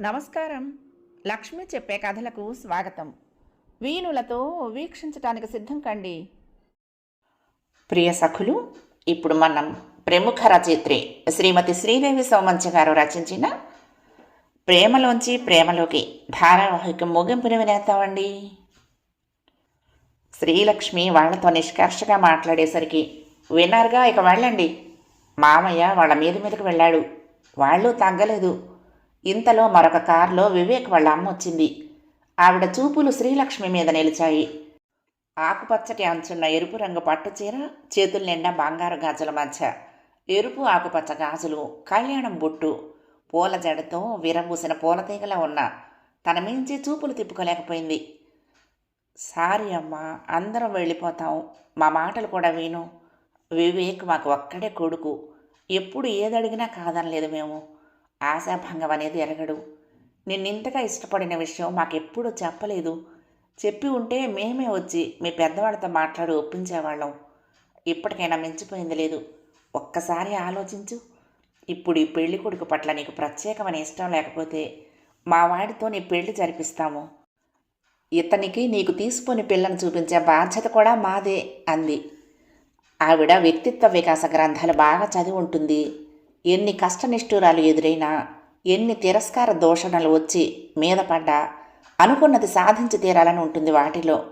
నమస్కారం. లక్ష్మి చెప్పే కథలకు స్వాగతం. వీణులతో వీక్షించటానికి సిద్ధం కండి. ప్రియ సఖులు ఇప్పుడు మనం ప్రముఖ రచయిత్రి శ్రీమతి శ్రీదేవి సోమంచ గారు రచించిన ప్రేమలోంచి ప్రేమలోకి ధారావాహిక ముగింపుని వినేస్తామండి శ్రీలక్ష్మి వాళ్ళతో నిష్కర్షగా మాట్లాడేసరికి విన్నారుగా? ఇక వెళ్ళండి. మామయ్య వాళ్ళ మీద మీదకి వెళ్ళాడు. వాళ్ళు తగ్గలేదు. ఇంతలో మరొక కారులో వివేక్ వాళ్ళ అమ్మ వచ్చింది. ఆవిడ చూపులు శ్రీలక్ష్మి మీద నిలిచాయి. ఆకుపచ్చటి అంచున్న ఎరుపు రంగు పట్టు చీర చేతుల నిండా బంగారు గాజుల మధ్య. ఎరుపు ఆకుపచ్చ గాజులు కళ్యాణం బొట్టు. పూల జడతో విరబూసిన పూల తీగలా ఉన్న. తన మించి చూపులు తిప్పుకోలేకపోయింది. సారీ అమ్మా అందరం వెళ్ళిపోతాం. మా మాటలు కూడా విను. వివేక్ మాకు ఒక్కడే కొడుకు. ఎప్పుడు ఏదడిగినా కాదనలేదు మేము. ఆశాభంగం అనేది ఎరగడు. నిన్నింతగా ఇష్టపడిన విషయం మాకెప్పుడూ చెప్పలేదు. చెప్పి ఉంటే మేమే వచ్చి మీ పెద్దవాళ్ళతో మాట్లాడి ఒప్పించేవాళ్ళం. ఇప్పటికైనా మించిపోయింది లేదు. ఒక్కసారి ఆలోచించు. ఇప్పుడు ఈ పెళ్ళి కొడుకు పట్ల నీకు ప్రత్యేకమైన ఇష్టం లేకపోతే మా వాడితో నీ పెళ్ళి జరిపిస్తాము. ఇతనికి నీకు తీసుకొని పిల్లను చూపించే బాధ్యత కూడా మాదే అంది. ఆవిడ వ్యక్తిత్వ వికాస గ్రంథాలు బాగా చదివి ఉంటుంది ఎన్ని కష్టనిష్ఠురాలు ఎదురైనా ఎన్ని తిరస్కార దూషణలు వచ్చి మీద పడ్డా అనుకున్నది సాధించి తీరాలని ఉంటుంది వాటిలో.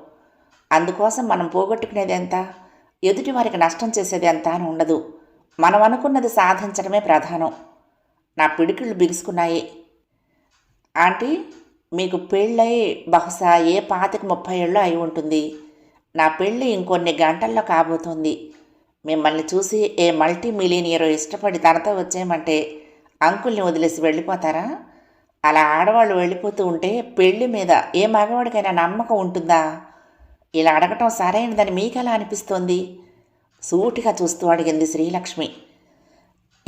అందుకోసం మనం పోగొట్టుకునేది ఎంత? ఎదుటి వారికి నష్టం చేసేది ఎంత అని ఉండదు. మనం అనుకున్నది సాధించడమే ప్రధానం. నా పిడికిళ్ళు బిగుసుకున్నాయి. ఆంటీ మీకు పెళ్ళై బహుశా ఏ పాతిక ముప్పై ఏళ్ళు అయి ఉంటుంది. నా పెళ్ళి ఇంకొన్ని గంటల్లో కాబోతోంది. మిమ్మల్ని చూసి ఏ మల్టీ మిలీనియరో ఇష్టపడి తనతో వచ్చేయమంటే అంకుల్ని వదిలేసి వెళ్ళిపోతారా? అలా ఆడవాళ్ళు వెళ్ళిపోతూ ఉంటే పెళ్ళి మీద ఏ మగవాడికైనా నమ్మకం ఉంటుందా? ఇలా అడగటం సరైనదని మీకెలా అనిపిస్తోంది? సూటిగా చూస్తూ అడిగింది శ్రీలక్ష్మి.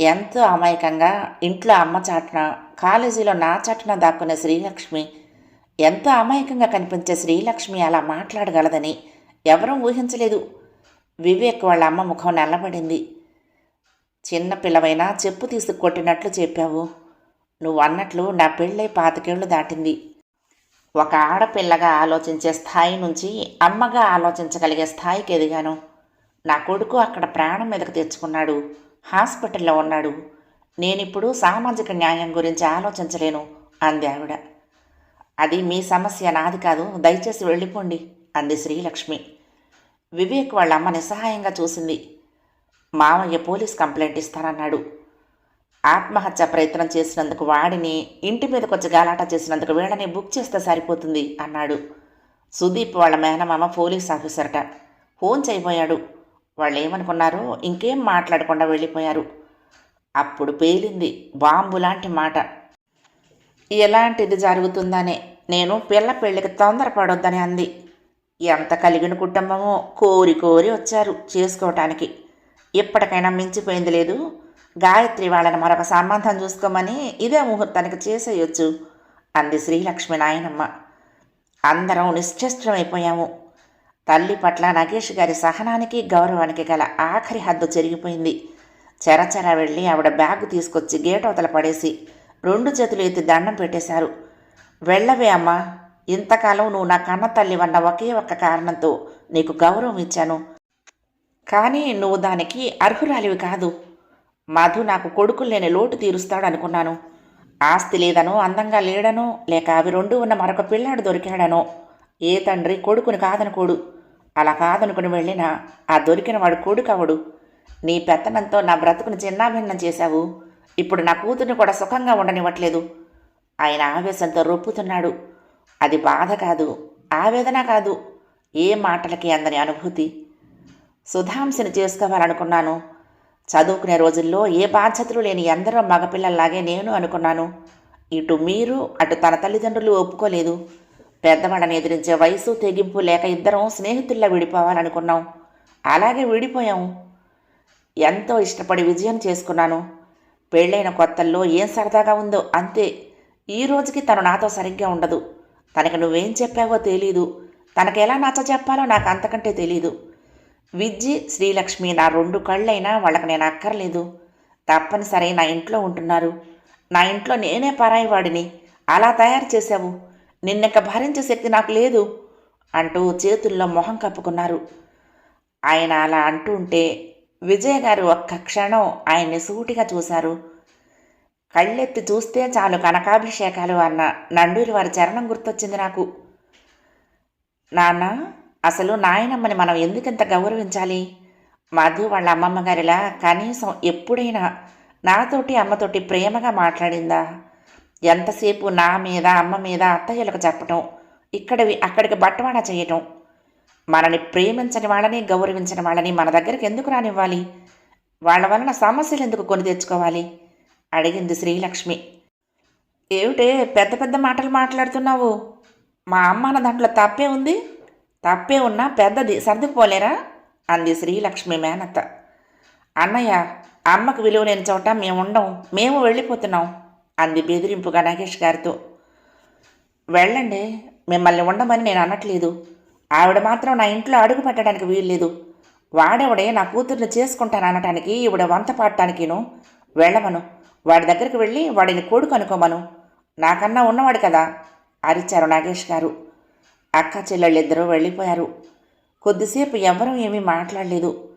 ఎంతో అమాయకంగా ఇంట్లో అమ్మ చాటున కాలేజీలో నా చాటున దాక్కునే శ్రీలక్ష్మి ఎంతో అమాయకంగా కనిపించే శ్రీలక్ష్మి అలా మాట్లాడగలదని ఎవరూ ఊహించలేదు. వివేక్ వాళ్ళ అమ్మ ముఖం నల్లబడింది. చిన్న పిల్లవైనా చెప్పు తీసి కొట్టినట్లు చెప్పావు. నువ్వు అన్నట్లు నా పెళ్ళై పాతికేళ్ళు దాటింది. ఒక ఆడపిల్లగా ఆలోచించే స్థాయి నుంచి అమ్మగా ఆలోచించగలిగే స్థాయికి ఎదిగాను. నా కొడుకు అక్కడ ప్రాణం మీదకు తెచ్చుకున్నాడు. హాస్పిటల్లో ఉన్నాడు. నేనిప్పుడు సామాజిక న్యాయం గురించి ఆలోచించలేను అంది ఆవిడ. అది మీ సమస్య నాది కాదు. దయచేసి వెళ్ళిపోండి అంది శ్రీలక్ష్మి. వివేక్ వాళ్ళ అమ్మ నిస్సహాయంగా చూసింది. మామయ్య పోలీస్ కంప్లైంట్ ఇస్తానన్నాడు. ఆత్మహత్య ప్రయత్నం చేసినందుకు వాడిని ఇంటి మీద కొంచెం గలాటా చేసినందుకు వీళ్ళని బుక్ చేస్తే సరిపోతుంది అన్నాడు. సుదీప్ వాళ్ళ మేనమామ పోలీస్ ఆఫీసర్ట. ఫోన్ చేయబోయాడు. వాళ్ళు ఏమనుకున్నారో ఇంకేం మాట్లాడకుండా వెళ్ళిపోయారు. అప్పుడు పేలింది బాంబు లాంటి మాట. ఎలాంటిది జరుగుతుందనే నేను పిల్ల పెళ్ళికి తొందరపడొద్దని అంది. ఎంత కలిగిన కుటుంబమో కోరి కోరి వచ్చారు చేసుకోవటానికి. ఇప్పటికైనా మించిపోయింది లేదు. గాయత్రి వాళ్ళని మరొక సంబంధం చూసుకోమని ఇదే ముహూర్తానికి చేసేయొచ్చు అంది శ్రీలక్ష్మి నాయనమ్మ. అందరం నిశ్చేష్టమైపోయాము తల్లి పట్ల నగేష్ గారి సహనానికి గౌరవానికి గల ఆఖరి హద్దు చెరిగిపోయింది. చెరచెర వెళ్ళి ఆవిడ బ్యాగ్ తీసుకొచ్చి గేట్ అవతల పడేసి రెండు చేతులు ఎత్తి దండం పెట్టేశారు. వెళ్ళవే అమ్మా ఇంతకాలం నువ్వు నా కన్న తల్లి వన్న ఒకే ఒక్క కారణంతో నీకు గౌరవం ఇచ్చాను. కానీ నువ్వు దానికి అర్హురాలివి కాదు. మధు నాకు కొడుకులు లేని లోటు తీరుస్తాడు అనుకున్నాను ఆస్తి లేదనో అందంగా లేడనో లేక అవి రెండు ఉన్న మరొక పిల్లాడు దొరికాడనో ఏ తండ్రి కొడుకుని కాదనుకోడు. అలా కాదనుకుని వెళ్ళినా ఆ దొరికిన వాడు కొడుకవడు నీ పెత్తనంతో నా బ్రతుకుని చిన్నాభిన్నం చేశావు. ఇప్పుడు నా కూతుర్ని కూడా సుఖంగా ఉండనివ్వట్లేదు. ఆయన ఆవేశంతో రొప్పుతున్నాడు. అది బాధ కాదు ఆవేదన కాదు. ఏ మాటలకి అందని అనుభూతి. సుధాంశని చేసుకోవాలనుకున్నాను. చదువుకునే రోజుల్లో ఏ బాధ్యతలు లేని ఎందరో మగపిల్లల్లాగే నేను అనుకున్నాను. ఇటు మీరు అటు తన తల్లిదండ్రులు ఒప్పుకోలేదు. పెద్దవాళ్ళని ఎదిరించే వయసు తెగింపు లేక ఇద్దరం స్నేహితుల్లా విడిపోవాలనుకున్నాం. అలాగే విడిపోయాం. ఎంతో ఇష్టపడి విజయం చేసుకున్నాను. పెళ్ళైన కొత్తల్లో ఏం సరదాగా ఉందో అంతే. ఈ రోజుకి తను నాతో సరిగ్గా ఉండదు. తనకు నువ్వేం చెప్పావో తెలీదు. తనకెలా నచ్చ చెప్పాలో నాకు అంతకంటే తెలీదు. విజ్జి శ్రీలక్ష్మి నా రెండు కళ్ళైనా వాళ్ళకి నేను అక్కర్లేదు. తప్పనిసరి నా ఇంట్లో ఉంటున్నారు. నా ఇంట్లో నేనే పరాయివాడిని అలా తయారు చేశావు. నిన్నక భరించే శక్తి నాకు లేదు అంటూ చేతుల్లో మొహం కప్పుకున్నారు. ఆయన అలా అంటూ ఉంటే విజయ గారు ఒక్క క్షణం ఆయన్ని సూటిగా చూశారు. కళ్ళెత్తి చూస్తే చాలు కనకాభిషేకాలు అన్న నండూరి వారి చరణం గుర్తొచ్చింది నాకు. నాన్న అసలు నాయనమ్మని మనం ఎందుకంత గౌరవించాలి? మధు వాళ్ళ అమ్మమ్మ గారిలా కనీసం ఎప్పుడైనా నాతోటి అమ్మతోటి ప్రేమగా మాట్లాడిందా? ఎంతసేపు నా మీద అమ్మ మీద అత్తయ్యలకు చెప్పటం ఇక్కడవి అక్కడికి బట్టవాడా చేయటం? మనని ప్రేమించని వాళ్ళని గౌరవించని వాళ్ళని మన దగ్గరికి ఎందుకు రానివ్వాలి? వాళ్ళ వలన సమస్యలు ఎందుకు కొని తెచ్చుకోవాలి? అడిగింది శ్రీలక్ష్మి. ఏమిటే పెద్ద పెద్ద మాటలు మాట్లాడుతున్నావు? మా అమ్మ అన్న దాంట్లో తప్పే ఉంది? తప్పే ఉన్నా పెద్దది సర్దుకుపోలేరా? అంది శ్రీలక్ష్మి మేనత్త. అన్నయ్య అమ్మకు విలువ లేని చోట మేముండం మేము వెళ్ళిపోతున్నాం అంది బెదిరింపుగా నాగేష్ గారితో. వెళ్ళండి మిమ్మల్ని ఉండమని నేను అనట్లేదు. ఆవిడ మాత్రం నా ఇంట్లో అడుగు పెట్టడానికి వీల్లేదు. వాడెవడే నా కూతుర్ని చేసుకుంటాను అనటానికి ఈవిడ వంత పాడటానికిను వెళ్ళమను. వాడి దగ్గరికి వెళ్ళి వాడిని కొడుకు అనుకోమను. నాకన్నా ఉన్నవాడు కదా అరిచారు నాగేష్ గారు. అక్క చెల్లెళ్ళిద్దరూ వెళ్ళిపోయారు. కొద్దిసేపు ఎవరూ ఏమీ మాట్లాడలేదు.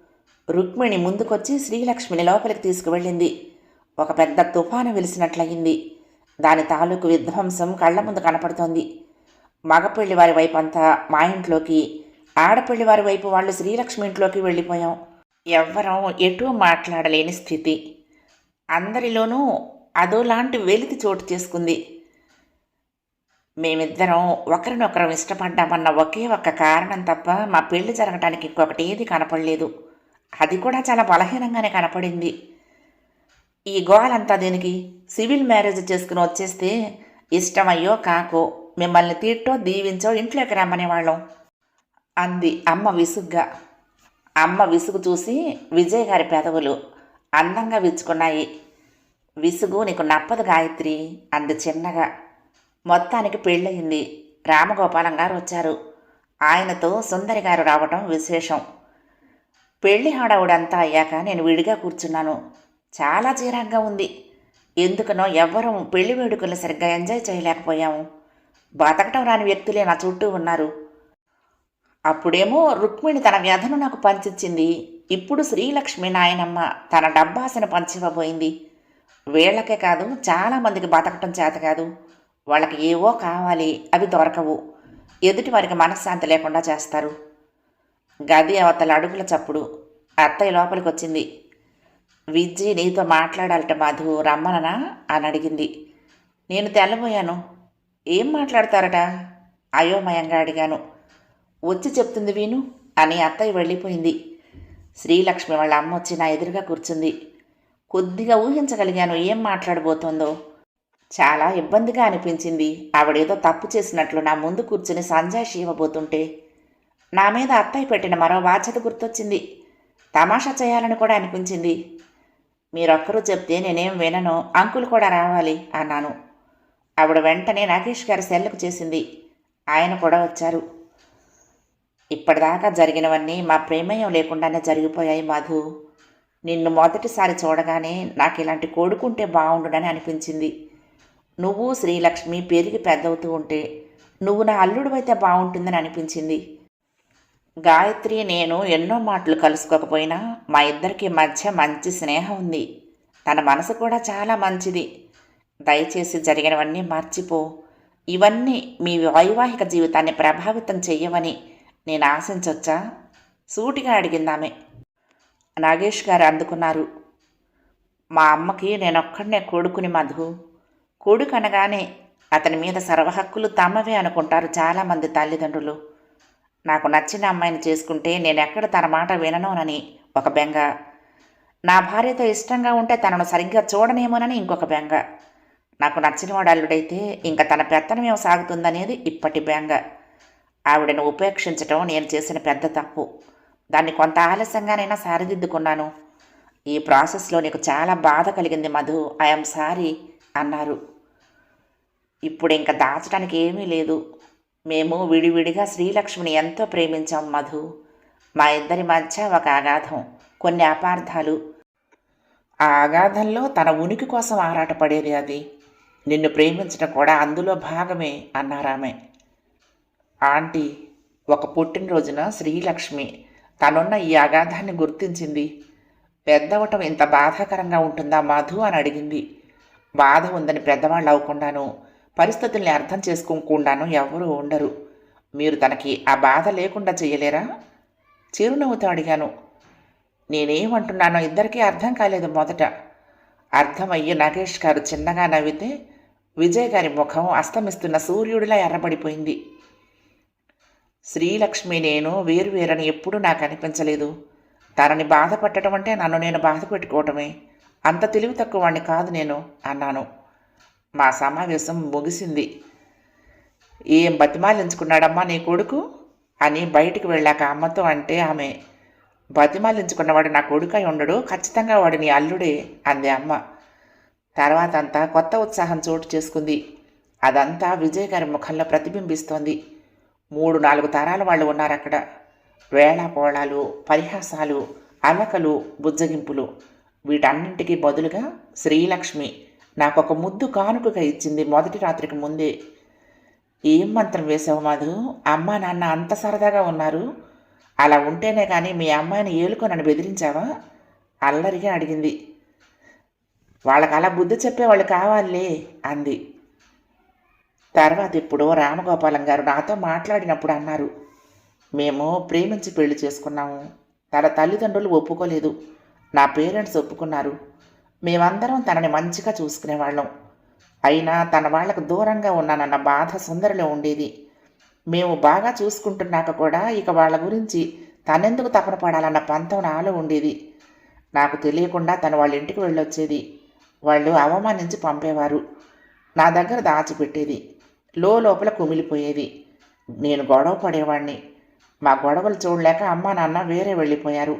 రుక్మిణి ముందుకొచ్చి శ్రీలక్ష్మిని లోపలికి తీసుకువెళ్ళింది. ఒక పెద్ద తుఫాను వెలిసినట్లయింది. దాని తాలూకు విధ్వంసం కళ్ళ ముందు కనపడుతోంది. మగపెళ్ళి వారి వైపు అంతా మా ఇంట్లోకి ఆడపెళ్ళి వారి వైపు వాళ్ళు శ్రీలక్ష్మి ఇంట్లోకి వెళ్ళిపోయాం. ఎవ్వరం ఎటూ మాట్లాడలేని స్థితి. అందరిలోనూ అదోలాంటి వెలితి చోటు చేసుకుంది. మేమిద్దరం ఒకరినొకరం ఇష్టపడ్డామన్న ఒకే ఒక్క కారణం తప్ప మా పెళ్ళి జరగటానికి ఇంకొకటి ఏది కనపడలేదు. అది కూడా చాలా బలహీనంగానే కనపడింది. ఈ గోలంతా దీనికి? సివిల్ మ్యారేజ్ చేసుకుని వచ్చేస్తే ఇష్టమయ్యో కాకో మిమ్మల్ని తీట్టో దీవించో ఇంట్లోకి రమ్మనేవాళ్ళం అంది అమ్మ విసుగ్గా. అమ్మ విసుగు చూసి విజయ్ గారి పెదవులు అందంగా విచ్చుకున్నాయి. విసుగు నీకు నప్పదు గాయత్రి అంది చిన్నగా. మొత్తానికి పెళ్ళయింది. రామగోపాలం గారు వచ్చారు. ఆయనతో సుందరి గారు రావటం విశేషం. పెళ్ళి హడావుడంతా అయ్యాక నేను విడిగా కూర్చున్నాను. చాలా చీరాగ్గా ఉంది. ఎందుకనో ఎవ్వరం పెళ్ళి వేడుకలు సరిగ్గా ఎంజాయ్ చేయలేకపోయాము. బతకటం రాని వ్యక్తులే నా చుట్టూ ఉన్నారు. అప్పుడేమో రుక్మిణి తన వ్యధను నాకు పంచిచ్చింది. ఇప్పుడు శ్రీలక్ష్మి నాయనమ్మ తన డబ్బాసను పంచివ్వబోయింది. వీళ్ళకే కాదు చాలామందికి బతకటం చేత కాదు. వాళ్ళకి ఏవో కావాలి అవి దొరకవు. ఎదుటి వారికి మనశ్శాంతి లేకుండా చేస్తారు. గది అవతల అడుగుల చప్పుడు అత్తయ్య లోపలికి వచ్చింది విజ్జి నీతో మాట్లాడాలట మధు రమ్మననా? అని అడిగింది. నేను తెల్లబోయాను. ఏం మాట్లాడతారట? అయోమయంగా అడిగాను. వచ్చి చెప్తుంది వీను అని అత్తయ్య వెళ్ళిపోయింది. శ్రీలక్ష్మి వాళ్ళ అమ్మ వచ్చి నా ఎదురుగా కూర్చుంది. కొద్దిగా ఊహించగలిగాను ఏం మాట్లాడబోతోందో. చాలా ఇబ్బందిగా అనిపించింది. ఆవిడేదో తప్పు చేసినట్లు నా ముందు కూర్చుని సంజాయిషి ఇవ్వబోతుంటే. నా మీద అత్తయ్య పెట్టిన మరో బాధ్యత గుర్తొచ్చింది. తమాషా చేయాలని కూడా అనిపించింది. మీరొక్కరూ చెప్తే నేనేం వినను అంకులు కూడా రావాలి అన్నాను. ఆవిడ వెంటనే నాగేష్ గారి సెల్లకు చేసింది. ఆయన కూడా వచ్చారు. ఇప్పటిదాకా జరిగినవన్నీ మా ప్రేమయం లేకుండానే జరిగిపోయాయి మధు. నిన్ను మొదటిసారి చూడగానే నాకు ఇలాంటి కొడుకుంటే బాగుండునని అనిపించింది. నువ్వు శ్రీలక్ష్మి పెరిగి పెద్దవుతూ ఉంటే నువ్వు నా అల్లుడు అయితే బాగుంటుందని అనిపించింది. గాయత్రి నేను ఎన్నో మాటలు కలుసుకోకపోయినా మా ఇద్దరికి మధ్య మంచి స్నేహం ఉంది. తన మనసు కూడా చాలా మంచిది. దయచేసి జరిగినవన్నీ మర్చిపో. ఇవన్నీ మీ వైవాహిక జీవితాన్ని ప్రభావితం చెయ్యవని నేను ఆశించొచ్చా? సూటిగా అడిగిందామె. నాగేష్ గారు అందుకున్నారు. మా అమ్మకి నేనొక్కడనే కొడుకుని మధు. కొడుకు అనగానే అతని మీద సర్వహక్కులు తమవే అనుకుంటారు చాలామంది తల్లిదండ్రులు. నాకు నచ్చిన అమ్మాయిని చేసుకుంటే నేను ఎక్కడ తన మాట విననోనని ఒక బెంగ. నా భార్యతో ఇష్టంగా ఉంటే తనను సరిగ్గా చూడనేమోనని ఇంకొక బెంగ. నాకు నచ్చినవాడు అల్లుడైతే ఇంకా తన పెత్తనమేం సాగుతుందనేది ఇప్పటి బెంగ. ఆవిడను ఉపేక్షించటం నేను చేసిన పెద్ద తప్పు. దాన్ని కొంత ఆలస్యంగానైనా సరిదిద్దుకున్నాను. ఈ ప్రాసెస్లో నీకు చాలా బాధ కలిగింది మధు. ఐఎమ్ సారీ అన్నారు. ఇప్పుడు ఇంకా దాచడానికి ఏమీ లేదు. మేము విడివిడిగా శ్రీలక్ష్మిని ఎంతో ప్రేమించాం మధు. మా ఇద్దరి మధ్య ఒక అగాధం కొన్ని అపార్థాలు. ఆ అగాధంలో తన ఉనికి కోసం ఆరాటపడేది అది. నిన్ను ప్రేమించడం కూడా అందులో భాగమే అన్నారామె. ఆంటీ ఒక పుట్టినరోజున శ్రీలక్ష్మి తనున్న ఈ అగాధాన్ని గుర్తించింది. పెద్దవటం ఇంత బాధాకరంగా ఉంటుందా మధు అని అడిగింది. బాధ ఉందని పెద్దవాళ్ళు అవ్వకుండాను పరిస్థితుల్ని అర్థం చేసుకోకుండాను ఎవరూ ఉండరు. మీరు తనకి ఆ బాధ లేకుండా చేయలేరా చిరునవ్వుతో అడిగాను. నేనేమంటున్నానో ఇద్దరికీ అర్థం కాలేదు మొదట. అర్థమయ్యి నాగేష్ గారు చిన్నగా నవ్వితే విజయ్ గారి ముఖం అస్తమిస్తున్న సూర్యుడిలా ఎర్రబడిపోయింది. శ్రీలక్ష్మి నేను వేరువేరని ఎప్పుడూ నాకు అనిపించలేదు. తనని బాధపట్టడం అంటే నన్ను నేను బాధ పెట్టుకోవటమే. అంత తెలివి తక్కువ వాడిని కాదు నేను అన్నాను. మా సమావేశం ముగిసింది. ఏం బతిమాలించుకున్నాడమ్మా నీ కొడుకు? అని బయటికి వెళ్ళాక అమ్మతో అంటే ఆమె బతిమాలించుకున్నవాడు నా కొడుకై ఉండడు ఖచ్చితంగా వాడు నీ అల్లుడే అంది అమ్మ. తర్వాత అంతా కొత్త ఉత్సాహం చోటు చేసుకుంది. అదంతా విజయ్ గారి ముఖంలో ప్రతిబింబిస్తోంది. మూడు నాలుగు తరాల వాళ్ళు ఉన్నారు అక్కడ వేళాపోళాలు పరిహాసాలు అలకలు బుజ్జగింపులు. వీటన్నింటికి బదులుగా శ్రీలక్ష్మి నాకు ఒక ముద్దు కానుకగా ఇచ్చింది మొదటి రాత్రికి ముందే. ఏం మంత్రం వేసావు మధు? అమ్మ నాన్న అంత సరదాగా ఉన్నారు. అలా ఉంటేనే కానీ మీ అమ్మాయిని ఏలుకొనని బెదిరించావా? అల్లరిగా అడిగింది. వాళ్ళకి అలా బుద్ధి చెప్పేవాళ్ళు కావాలే అంది. తర్వాత ఇప్పుడు రామగోపాలం గారు నాతో మాట్లాడినప్పుడు అన్నారు మేము ప్రేమించి పెళ్ళి చేసుకున్నాము. తన తల్లిదండ్రులు ఒప్పుకోలేదు. నా పేరెంట్స్ ఒప్పుకున్నారు. మేమందరం తనని మంచిగా చూసుకునేవాళ్ళం అయినా తన వాళ్ళకు దూరంగా ఉన్నానన్న బాధ సుందరిలో ఉండేది. మేము బాగా చూసుకుంటున్నాక కూడా ఇక వాళ్ళ గురించి తనెందుకు తపన పడాలన్న పంతం నాలో ఉండేది. నాకు తెలియకుండా తను వాళ్ళ ఇంటికి వెళ్ళొచ్చేది. వాళ్ళు అవమానించి పంపేవారు. నా దగ్గర దాచిపెట్టేది. లో లోపల కుమిలిపోయేది. నేను గొడవ పడేవాణ్ణి. మా గొడవలు చూడలేక అమ్మ నాన్న వేరే వెళ్ళిపోయారు.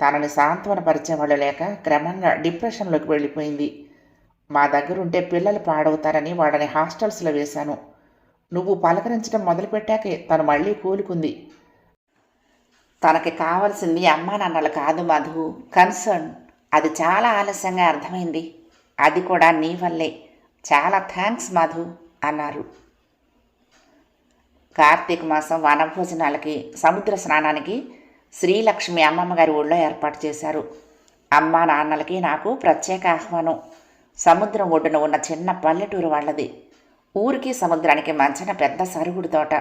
తనని సాంత్వనపరిచేవాళ్ళు లేక క్రమంగా డిప్రెషన్లోకి వెళ్ళిపోయింది. మా దగ్గరుంటే పిల్లలు పాడవుతారని వాళ్ళని హాస్టల్స్లో వేశాను. నువ్వు పలకరించడం మొదలుపెట్టాకే తను మళ్ళీ కూలుకుంది. తనకి కావలసింది అమ్మా నాన్నలు కాదు మధు. కన్సర్న్. అది చాలా ఆలస్యంగా అర్థమైంది. అది కూడా నీ వల్లే. చాలా థ్యాంక్స్ మధు. అన్నారు. కార్తీక మాసం వనభోజనాలకి సముద్ర స్నానానికి శ్రీలక్ష్మి అమ్మమ్మ గారి ఊళ్ళో ఏర్పాటు చేశారు. అమ్మ నాన్నలకి నాకు ప్రత్యేక ఆహ్వానం. సముద్రం ఒడ్డున ఉన్న చిన్న పల్లెటూరు వాళ్ళది. ఊరికి సముద్రానికి మధ్యన పెద్ద సరుగుడు తోట.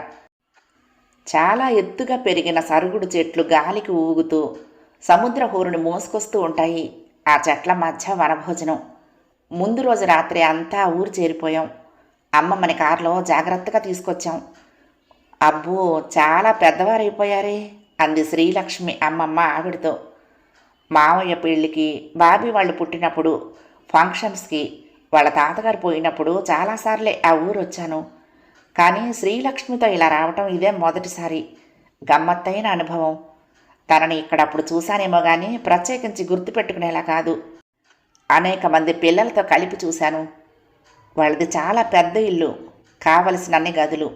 చాలా ఎత్తుగా పెరిగిన సరుగుడు చెట్లు గాలికి ఊగుతూ సముద్ర హోరుని మోసుకొస్తూ ఉంటాయి ఆ చెట్ల మధ్య వనభోజనం. ముందు రోజు రాత్రి అంతా ఊరు చేరిపోయాం. అమ్మ మన కారులో జాగ్రత్తగా తీసుకొచ్చాం. అబ్బో చాలా పెద్దవారైపోయారే అంది శ్రీలక్ష్మి అమ్మమ్మ ఆవిడతో. మావయ్య పెళ్ళికి బాబీ వాళ్ళు పుట్టినప్పుడు ఫంక్షన్స్కి వాళ్ళ తాతగారు పోయినప్పుడు చాలాసార్లే ఆ ఊరు వచ్చాను కానీ శ్రీలక్ష్మితో ఇలా రావటం ఇదే మొదటిసారి. గమ్మత్తైన అనుభవం. తనని ఇక్కడ అప్పుడు చూశానేమో కానీ ప్రత్యేకించి గుర్తుపెట్టుకునేలా కాదు. అనేక మంది పిల్లలతో కలిపి చూశాను. వాళ్ళది చాలా పెద్ద ఇల్లు. కావలసినన్ని గదులు.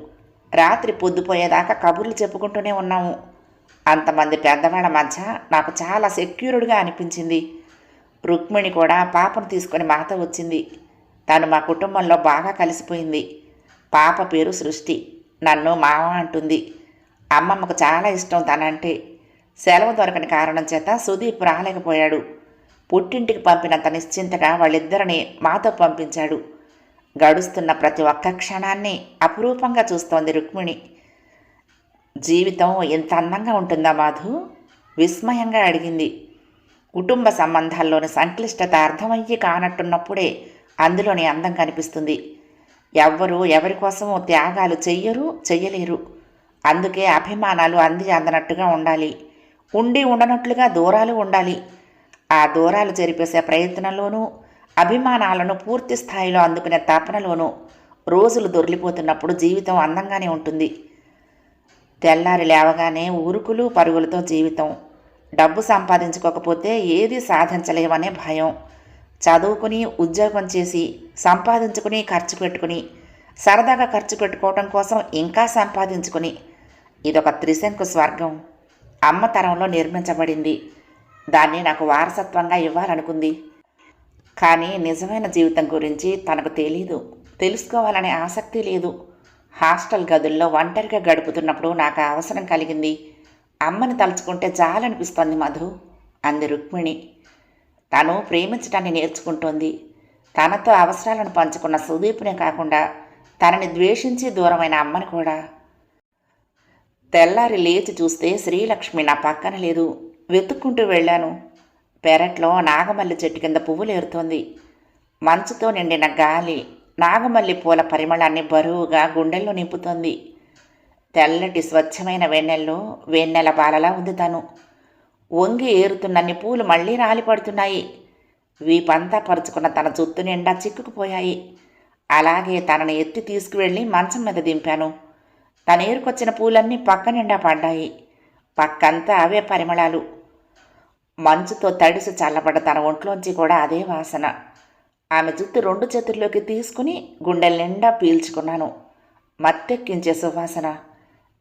రాత్రి పొద్దుపోయేదాకా కబుర్లు చెప్పుకుంటూనే ఉన్నాము. అంతమంది పెద్దవాళ్ళ మధ్య నాకు చాలా సెక్యూర్డ్గా అనిపించింది. రుక్మిణి కూడా పాపను తీసుకొని మాతో వచ్చింది. తను మా కుటుంబంలో బాగా కలిసిపోయింది. పాప పేరు సృష్టి. నన్ను మామ అంటుంది. అమ్మమ్మకు చాలా ఇష్టం తనంటే. సెలవు దొరకని కారణం చేత సుదీప్ రాలేకపోయాడు. పుట్టింటికి పంపినంత నిశ్చింతగా వాళ్ళిద్దరిని మాతో పంపించాడు. గడుస్తున్న ప్రతి ఒక్క క్షణాన్ని అపురూపంగా చూస్తోంది రుక్మిణి. జీవితం ఎంత అందంగా ఉంటుందా మాధు? విస్మయంగా అడిగింది. కుటుంబ సంబంధాల్లోని సంక్లిష్టత అర్థమయ్యి కానట్టున్నప్పుడే అందులోని అందం కనిపిస్తుంది. ఎవ్వరూ ఎవరికోసమో త్యాగాలు చెయ్యరు చెయ్యలేరు. అందుకే అభిమానాలు అంది అందనట్టుగా ఉండాలి. ఉండి ఉండనట్లుగా దూరాలు ఉండాలి. ఆ దూరాలు జరిపేసే ప్రయత్నంలోనూ అభిమానాలను పూర్తి స్థాయిలో అందుకునే తపనలోనూ రోజులు దొరిలిపోతున్నప్పుడు జీవితం అందంగానే ఉంటుంది. తెల్లారి లేవగానే ఉరుకులు పరుగులతో జీవితం. డబ్బు సంపాదించుకోకపోతే ఏది సాధించలేమనే భయం. చదువుకుని ఉద్యోగం చేసి సంపాదించుకుని ఖర్చు పెట్టుకుని సరదాగా ఖర్చు పెట్టుకోవటం కోసం ఇంకా సంపాదించుకుని. ఇదొక త్రిశంకు స్వర్గం. అమ్మ తరంలో నిర్మించబడింది. దాన్ని నాకు వారసత్వంగా ఇవ్వాలనుకుంది. కానీ నిజమైన జీవితం గురించి తనకు తెలీదు. తెలుసుకోవాలనే ఆసక్తి లేదు. హాస్టల్ గదుల్లో ఒంటరిగా గడుపుతున్నప్పుడు నాకు అవసరం కలిగింది. అమ్మని తలుచుకుంటే జాలనిపిస్తోంది మధు అంది రుక్మిణి. తను ప్రేమించటాన్ని నేర్చుకుంటోంది. తనతో అవసరాలను పంచుకున్న సుదీప్నే కాకుండా తనని ద్వేషించి దూరమైన అమ్మని కూడా. తెల్లారి లేచి చూస్తే శ్రీలక్ష్మి నా పక్కన లేదు. వెతుక్కుంటూ వెళ్ళాను. పెరట్లో నాగమల్లి చెట్టు కింద పువ్వులు ఏరుతోంది. మంచుతో నిండిన గాలి నాగమల్లి పూల పరిమళాన్ని బరువుగా గుండెల్లో నింపుతోంది. తెల్లటి స్వచ్ఛమైన వెన్నెల్లో వెన్నెల బాలలా ఉంది తను. వంగి ఏరుతున్నన్ని పూలు మళ్ళీ రాలిపడుతున్నాయి. వీపంతా పరుచుకున్న తన జుత్తు నిండా చిక్కుకుపోయాయి. అలాగే తనని ఎత్తి తీసుకువెళ్ళి మంచం మీద దింపాను. తన ఏరుకొచ్చిన పూలన్నీ పక్క నిండా పడ్డాయి. పక్కంతా అవే పరిమళాలు. మంచుతో తడిసి చల్లబడ్డ తన ఒంట్లోంచి కూడా అదే వాసన. ఆమె జుత్తు రెండు చేతుల్లోకి తీసుకుని గుండెల నిండా పీల్చుకున్నాను. మత్తెక్కించే సువాసన.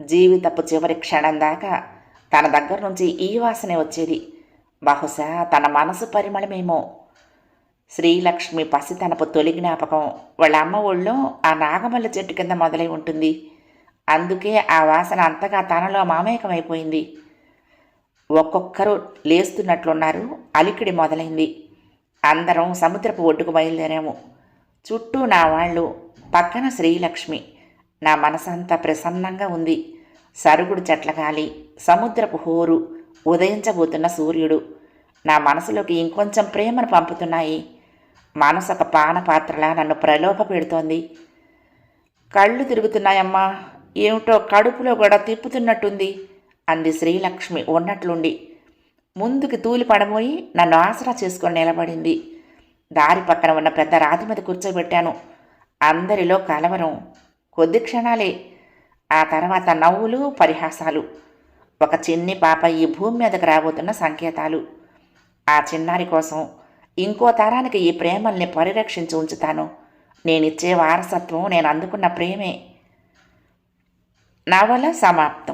జీవితపు చివరి క్షణం దాకా తన దగ్గర నుంచి ఈ వాసనే వచ్చేది. బహుశా తన మనసు పరిమళమేమో. శ్రీలక్ష్మి పసితనపు తొలి జ్ఞాపకం. వాళ్ళ అమ్మ ఊళ్ళో ఆ నాగమల్లి చెట్టు కింద మొదలై ఉంటుంది. అందుకే ఆ వాసన అంతగా తనలో మామేకమైపోయింది. ఒక్కొక్కరు లేస్తున్నట్లున్నారు. అలికిడి మొదలైంది. అందరం సముద్రపు ఒడ్డుకు బయలుదేరాము. చుట్టూ నా వాళ్ళు పక్కన శ్రీలక్ష్మి. నా మనసంతా ప్రసన్నంగా ఉంది. సరుగుడు చెట్ల గాలి సముద్రపు హోరు ఉదయించబోతున్న సూర్యుడు. నా మనసులోకి ఇంకొంచెం ప్రేమను పంపుతున్నాయి. మనసు ఒక పానపాత్రలా నన్ను ప్రలోభ పెడుతోంది. కళ్ళు తిరుగుతున్నాయమ్మా. ఏమిటో కడుపులో కూడా తిప్పుతున్నట్టుంది. అంది శ్రీలక్ష్మి ఉన్నట్లుండి. ముందుకు తూలి పడబోయి నన్ను ఆసరా చేసుకొని నిలబడింది. దారి పక్కన ఉన్న పెద్ద రాతి మీద కూర్చోబెట్టాను. అందరిలో కలవరం కొద్ది క్షణాలే. ఆ తర్వాత నవ్వులు పరిహాసాలు. ఒక చిన్ని పాప ఈ భూమి మీదకు రాబోతున్న సంకేతాలు. ఆ చిన్నారి కోసం ఇంకో తరానికి ఈ ప్రేమల్ని పరిరక్షించి ఉంచుతాను. నేనిచ్చే వారసత్వం నేను అందుకున్న ప్రేమే. నవల సమాప్తం.